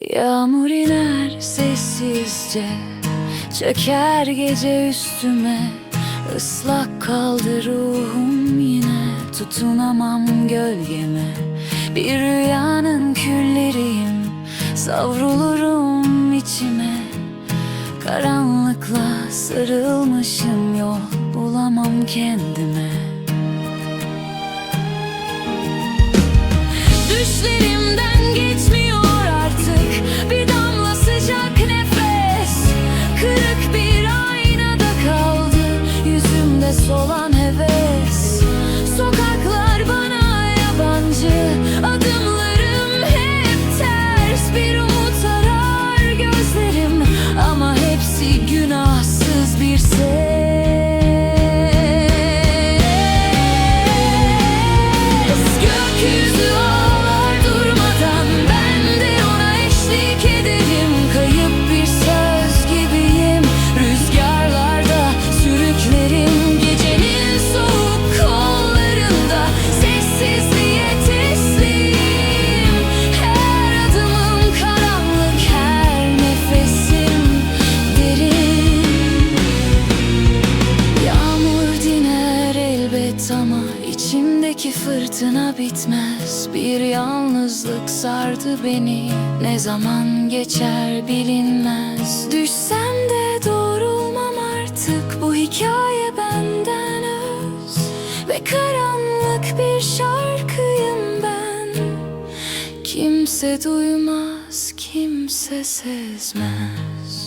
Yağmur iner sessizce Çöker gece üstüme. Islak kaldı ruhum yine Tutunamam gölgeme. Bir rüyanın külleriyim Savrulurum içime. Karanlıkla sarılmışım Yol bulamam kendime. Düşlerimden günahsız bir ses içimdeki fırtına bitmez. Bir yalnızlık sardı beni. Ne zaman geçer bilinmez. Düşsem de doğrulmam artık. Bu hikaye benden öz. Ve karanlık bir şarkıyım ben. Kimse duymaz kimse sezmez